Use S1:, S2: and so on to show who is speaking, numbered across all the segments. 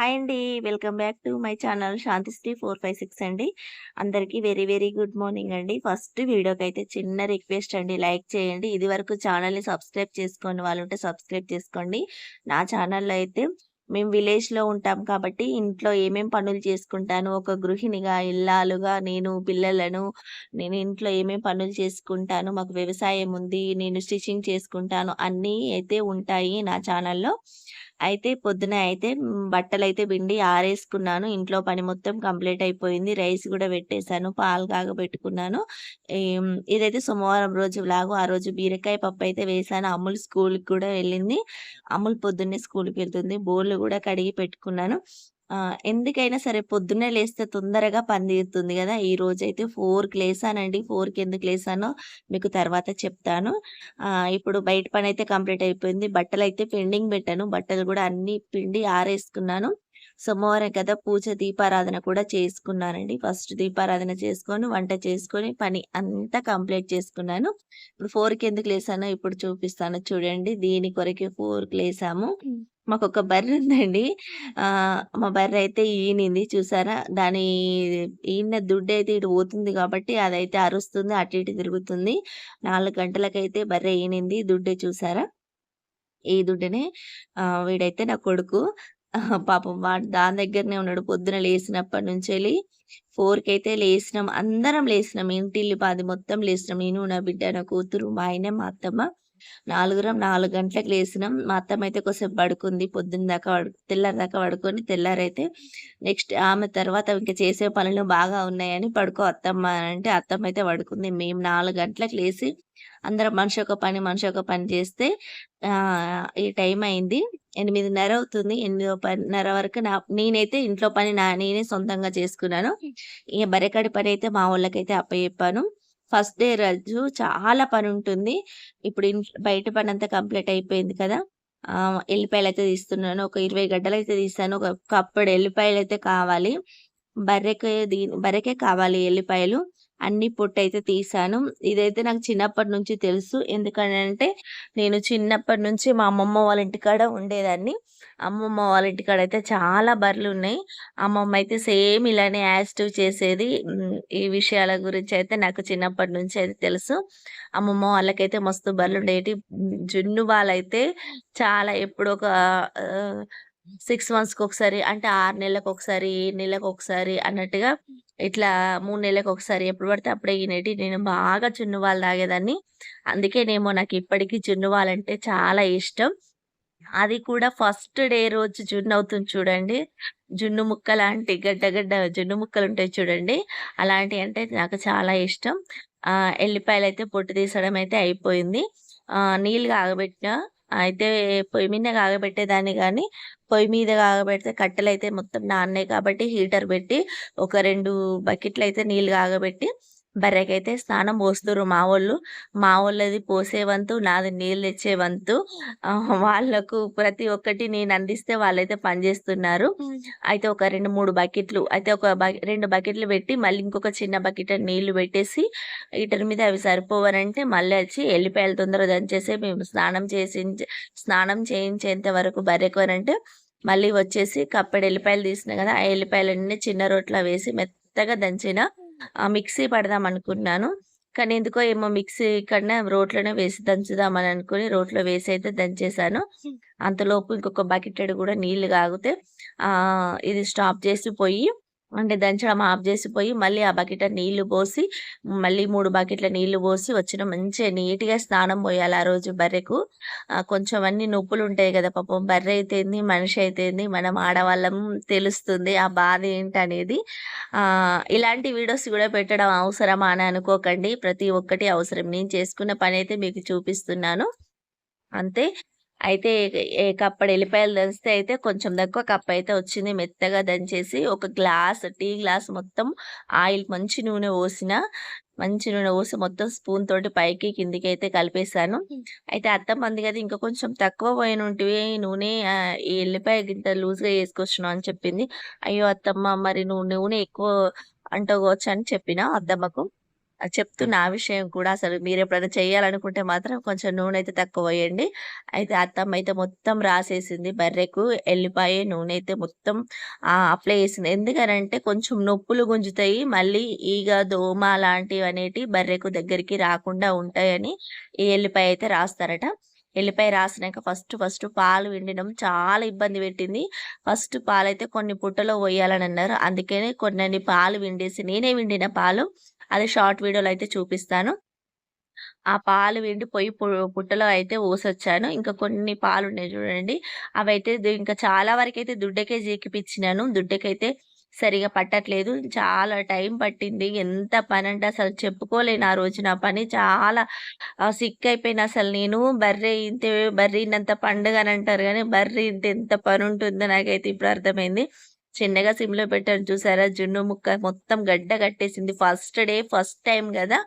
S1: Hi అండి. Welcome back to my channel Shantisri 456 అండి. అందరికీ వెరీ వెరీ గుడ్ మార్నింగ్ అండి. ఫస్ట్ వీడియోకి అయితే చిన్న రిక్వెస్ట్ అండి లైక్ చేయండి. ఇది వరకు ఛానల్‌ని సబ్స్క్రైబ్ చేసుకోండి వాళ్ళు ఉంటే సబ్స్క్రైబ్ చేసుకోండి. నా ఛానల్‌లో అయితే మేము విలేజ్‌లో ఉంటాం కాబట్టి ఇంట్లో ఏమేం పనులు చేసుకుంటాను, ఒక గృహిణిగా, ఇల్లాలుగా నేను పిల్లలను, నేను ఇంట్లో ఏమేం పనులు చేసుకుంటాను, మాకు వ్యవసాయం ఉంది, నేను స్టిచింగ్ చేసుకుంటాను అన్నీ అయితే ఉంటాయి నా ఛానల్‌లో. అయితే పొద్దున అయితే బట్టలైతే పిండి ఆరేసుకున్నాను. ఇంట్లో పని మొత్తం కంప్లీట్ అయిపోయింది. రైస్ కూడా పెట్టేసాను. పాలు కాగబెట్టుకున్నాను. ఇదైతే సోమవారం రోజు లాగు ఆ రోజు బీరకాయ పప్పు అయితే వేశాను. అమూల్ స్కూల్కి కూడా వెళ్ళింది. అమూల్ పొద్దున్నే స్కూల్కి వెళ్తుంది. బోర్లు కూడా కడిగి పెట్టుకున్నాను. ఎందుకైనా సరే పొద్దున్నే లేస్తే తొందరగా పని తీరుతుంది గదా! ఈరోజైతే 4కి లేసానండి. ఫోర్కి ఎందుకు లేసానో మీకు తర్వాత చెప్తాను. ఇప్పుడు బయట పని అయితే కంప్లీట్ అయిపోయింది. బట్టలైతే పెండింగ్ పెట్టాను. బట్టలు కూడా అన్ని పిండి ఆరేసుకున్నాను. సోమవారం కదా! పూజ దీపారాధన కూడా చేసుకున్నానండి. ఫస్ట్ దీపారాధన చేసుకొని, వంట చేసుకొని, పని అంతా కంప్లీట్ చేసుకున్నాను. ఇప్పుడు ఫోర్కి ఎందుకు లేసానో ఇప్పుడు చూపిస్తాను చూడండి. దీని కొరకే ఫోర్కి లేసాము. మాకొక బర్రె ఉందండి. మా బర్రె అయితే ఈనింది చూసారా? దాని ఈయన దుడ్డు అయితే ఇటు పోతుంది కాబట్టి అదైతే అరుస్తుంది. అటు ఇటు తిరుగుతుంది. నాలుగు గంటలకైతే బర్రె ఈనింది. దుడ్డే చూసారా? ఈ దుడ్డనే వీడైతే నా కొడుకు. పాపం వాడు దాని దగ్గరనే ఉన్నాడు. పొద్దున లేసినప్పటి నుంచెల్లి 4కైతే లేసినాం. అందరం లేసినాం. ఇంటిల్లిపాది మొత్తం లేసినాం. నేను, నా బిడ్డ, నా కూతురు, మా ఆయన, మా అత్తమ్మ. నాలుగురం 4 గంటలకు లేసినాం. మా అత్తమ్మయితే కొద్దిసేపు పడుకుంది. పొద్దున్న దాకా తెల్లారి దాకా పడుకొని తెల్లారైతే నెక్స్ట్ ఆమె తర్వాత ఇంక చేసే పనులు బాగా ఉన్నాయని పడుకో అత్తమ్మ అనంటే అత్తమ్మయితే పడుకుంది. మేము 4 గంటలకు లేసి అందరం మనిషి ఒక పని, మనిషి ఒక పని చేస్తే ఈ టైం అయింది. 8:30 అవుతుంది. 8:30 వరకు నా నేనైతే ఇంట్లో పని నా నేనే సొంతంగా చేసుకున్నాను. ఇగ బర్రెకాడి పనైతే మా వోళ్ళకైతే అప్పజెప్పాను. ఫస్ట్ డే రోజు చాలా పని ఉంటుంది ఇప్పుడు బయట పని అంతా కంప్లీట్ అయిపోయింది కదా! ఎల్లిపాయలు అయితే తీస్తున్నాను. ఒక ఇరవై గడ్డలు అయితే తీస్తాను ఒక కప్పుడు ఎల్లిపాయలైతే కావాలి. బర్రెకే దీని బర్రెకే కావాలి ఎల్లిపాయలు. అన్ని పొట్టయితే తీసాను ఇదైతే నాకు చిన్నప్పటి నుంచి తెలుసు. ఎందుకంటే నేను చిన్నప్పటి నుంచి మా అమ్మమ్మ వాళ్ళ ఇంటికాడ ఉండేదాన్ని. అమ్మమ్మ వాళ్ళ ఇంటికాడ అయితే చాలా బర్రెలు ఉన్నాయి అమ్మమ్మ అయితే సేమ్ ఇలానే యాజ్ చేసేది. ఈ విషయాల గురించి అయితే నాకు చిన్నప్పటి నుంచి అయితే తెలుసు. అమ్మమ్మ వాళ్ళకైతే మస్తు బర్రెలు ఉండేవి జున్ను వాళ్ళైతే చాలా ఎప్పుడో ఒక సిక్స్ మంత్స్కి ఒకసారి అంటే ఆరు నెలలకు ఒకసారి ఏడు నెలలకు ఒకసారి అన్నట్టుగా ఇట్లా మూడు నెలలకు ఒకసారి ఎప్పుడు పడితే అప్పుడే ఈనేటియి. నేను బాగా జున్ను తాగేదాన్ని తాగేదాన్ని. అందుకేనేమో నాకు ఇప్పటికీ జున్నువాలంటే చాలా ఇష్టం. అది కూడా ఫస్ట్ డే రోజు జున్ను అవుతుంది చూడండి. జున్ను ముక్క లాంటి గడ్డ గడ్డ జున్ను ముక్కలుంటాయి చూడండి. అలాంటియంటే నాకు చాలా ఇష్టం. ఎల్లిపాయలు అయితే పొట్టు తీసడం అయితే అయిపోయింది. నీళ్ళు కాగబెట్టిన అయితే పొయ్యి మీదనే కాగబెట్టేదాన్ని కానీ పొయ్యి మీద కాగబెడితే కట్టెలైతే మొత్తం నాన్నే కాబట్టి హీటర్ పెట్టి ఒక రెండు బకెట్లు అయితే నీళ్ళు కాగబెట్టి బర్రెకైతే స్నానం పోస్తుర్రు మా వోళ్ళు. మా వోళ్ళది పోసే వంతు, నాది నీళ్ళు తెచ్చే వంతు. వాళ్ళకు ప్రతి ఒక్కటి నేను అందిస్తే వాళ్ళైతే పని చేస్తున్నారు. అయితే ఒక 2, 3 బకెట్లు అయితే ఒక బ 2 బకెట్లు పెట్టి మళ్ళీ ఇంకొక చిన్న బకెటెడు నీళ్ళు పెట్టేసి హీటర్ మీద అవి సరిపోవనంటే మళ్ళీ వచ్చి ఎల్లిపాయలు తొందరగా దంచేసి మేము స్నానం చేసించ స్నానం చేయించేంత వరకు బర్రెకు అనంటే మళ్ళీ వచ్చేసి కప్పెడు ఎల్లిపాయలు తీసిన కదా! ఆ ఎల్లిపాయలన్నీ చిన్న రోట్లో వేసి మెత్తగా దంచిన. మిక్సీ పడదాం అనుకున్నాను. కానీ ఎందుకో ఏమో మిక్సీ కన్నా రోట్లోనే వేసి దంచుదామని అనుకోని రోట్లో వేసైతే దంచేసాను. అంతలోపు ఇంకొక బకెటెడు కూడా నీళ్ళు కాగితే ఇది స్టాప్ చేసి పొయ్యి అంటే దంచడం ఆఫ్ చేసిపోయి మళ్ళీ ఆ బకెట్ నీళ్ళు పోసి మళ్ళీ మూడు బకెట్ల నీళ్ళు పోసి వచ్చిన మంచిగా నీట్‌గా స్నానం పోయాలి ఆ రోజు బర్రెకు. కొంచెం అన్ని నొప్పులు ఉంటాయి కదా! పాపం బర్రె అయితేంది, మనిషి అయితేంది మనం ఆడవాళ్ళం తెలుస్తుంది ఆ బాధ ఏంటనేది. ఇలాంటి వీడియోస్ కూడా పెట్టడం అవసరమా అని అనుకోకండి. ప్రతి ఒక్కటి అవసరం. నేను చేసుకున్న పని అయితే మీకు చూపిస్తున్నాను. అంతే. అయితే ఏ కప్పుడు ఎల్లిపాయలు దంచితే అయితే కొంచెం తక్కువ కప్పయితే వచ్చింది. మెత్తగా దంచేసి ఒక గ్లాస్ టీ గ్లాస్ మొత్తం ఆయిల్ మంచి నూనె పోసిన. మంచి నూనె పోసి మొత్తం స్పూన్ తోటి పైకి కిందకైతే కలిపేసాను. అయితే అత్తమ్మ అంది కదా! ఇంకా కొంచెం తక్కువ పోయనుంటివి నూనె ఆహ్, ఈ ఎల్లిపాయ గింత లూజ్‌గా చేసుకొచ్చినావు అని చెప్పింది. అయ్యో! అత్తమ్మ మరి నువ్వు నూనె ఎక్కువ అంటావు కావచ్చు అని చెప్పిన అత్తమ్మకు. చెప్తున్న ఆ విషయం కూడా అసలు మీరు ఎప్పుడైనా చేయాలనుకుంటే మాత్రం కొంచెం నూనె అయితే తక్కువ వేయండి. అయితే అత్తమ్మ అయితే మొత్తం రాసేసింది బర్రెకు ఎల్లిపాయ నూనె అయితే మొత్తం అప్లై చేసింది. ఎందుకనంటే కొంచెం నొప్పులు గుంజుతాయి. మళ్ళీ ఈగ, దోమ లాంటివి అనేటి బర్రెకు దగ్గరికి రాకుండా ఉంటాయని ఈ ఎల్లిపాయ అయితే రాస్తారట. ఎల్లిపాయ రాసినాక ఫస్ట్ ఫస్ట్ పాలు విండడం చాలా ఇబ్బంది పెట్టింది. ఫస్ట్ పాలైతే కొన్ని పుట్టలో పోయాలని అన్నారు అందుకనే కొన్ని పాలు విండేసి నేనే విండిన పాలు. అది షార్ట్ వీడియోలో అయితే చూపిస్తాను. ఆ పాలు పిండి పొయ్యి పు పుట్టలో అయితే పోసొచ్చాను. ఇంకా కొన్ని పాలు ఉన్నాయి చూడండి. అవైతే అయితే ఇంకా చాలా వరకైతే దుడ్డకే జీకిపించినాను దుడ్డకైతే సరిగా పట్టట్లేదు. చాలా టైం పట్టింది. ఎంత పని అంటే అసలు చెప్పుకోలేను ఆ రోజు నా పని చాలా సిక్ అయిపోయినా అసలు నేను. బర్రె ఇంత బర్రీనంత పండుగ అని అంటారు కానీ బర్రె ఇంత ఎంత పని ఉంటుందో నాకైతే ఇప్పుడు అర్థమైంది. చిన్నగా సిమ్‌లో పెట్టాను చూసారా? జున్ను ముక్క మొత్తం గడ్డ కట్టేసింది. ఫస్ట్ డే ఫస్ట్ టైం కదా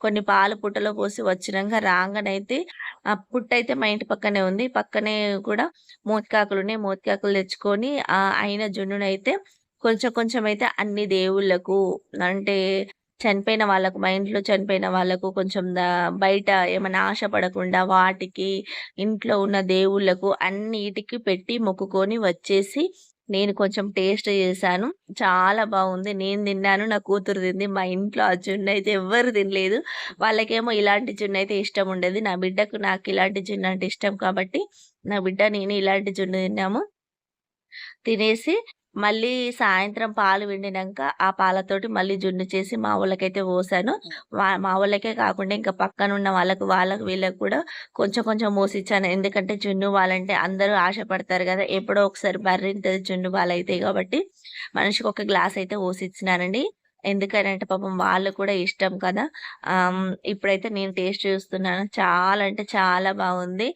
S1: కొన్ని పాలు పుట్టలో పోసి వచ్చినంక రాగానైతే ఆ పుట్టయితే మా ఇంటి పక్కనే ఉంది. పక్కనే కూడా మోతికాకులు ఉన్నాయి మోతికాకులు తెచ్చుకొని ఆ అయిన జున్నునైతే కొంచెం కొంచెం అయితే అన్ని దేవుళ్ళకు అంటే చనిపోయిన వాళ్ళకు మా ఇంట్లో చనిపోయిన వాళ్ళకు కొంచెం బయట బయట ఆశ ఆశపడకుండా వాటికి, ఇంట్లో ఉన్న దేవుళ్ళకు అన్నిటికి పెట్టి మొక్కుకొని వచ్చేసి నేను కొంచెం టేస్ట్ చేశాను. చాలా బాగుంది నేను తిన్నాను. నా కూతురు తింది. మా ఇంట్లో ఆ జున్నయితే ఎవ్వరు తినలేదు. వాళ్ళకేమో ఇలాంటి జున్నయితే ఇష్టం ఉండదు. నా బిడ్డకు నాకు ఇలాంటి జున్ను అంటే ఇష్టం కాబట్టి నా బిడ్డ, నేను ఇలాంటి జున్ను తిన్నాము. తినేసి మళ్ళీ సాయంత్రం పాలు పిండినంక ఆ పాలతోటి మళ్ళీ జున్ను చేసి మా వోళ్ళకైతే పోసాను. మా వోళ్ళకే కాకుండా ఇంకా పక్కనున్న వాళ్ళకు, వాళ్ళకి వీళ్ళకి కూడా కొంచెం కొంచెం పోసిచ్చాను. ఎందుకంటే జున్ను పాలంటే అందరూ ఆశపడతారు గదా! ఎప్పుడో ఒకసారి బర్రెంటది జున్ను పాలయితాయి కాబట్టి మనిషికి ఒక గ్లాస్ అయితే పోసిచ్చినానండి. ఎందుకనంటే పాపం వాళ్ళు కూడా ఇష్టం కదా! ఇప్పుడైతే నేను టేస్ట్ చూస్తున్నాను. చాలా అంటే చాలా బావుంది.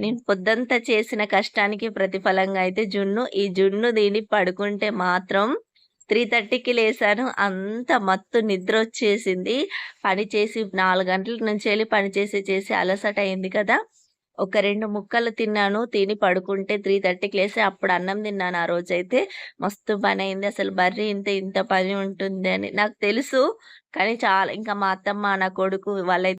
S1: నేను పొద్దంతా చేసిన కష్టానికి ప్రతిఫలంగా అయితే జున్ను. ఈ జున్ను దీని పడుకుంటే మాత్రం 3:30కి లేసాను. అంత మత్తు నిద్రొచ్చేసింది. పని చేసి నాలుగు గంటల నుంచెల్లి పని చేసి చేసి అలసట అయింది కదా! ఒక రెండు ముక్కలు తిన్నాను. తిని పడుకుంటే 3:30కి లేసి అప్పుడు అన్నం తిన్నాను ఆ రోజైతే. మస్తు పని అయింది అసలు బర్రీ ఇంత ఇంత పని ఉంటుంది అని నాకు తెలుసు. కానీ చాలా ఇంకా మా అత్తమ్మ, నా కొడుకు వాళ్ళైతే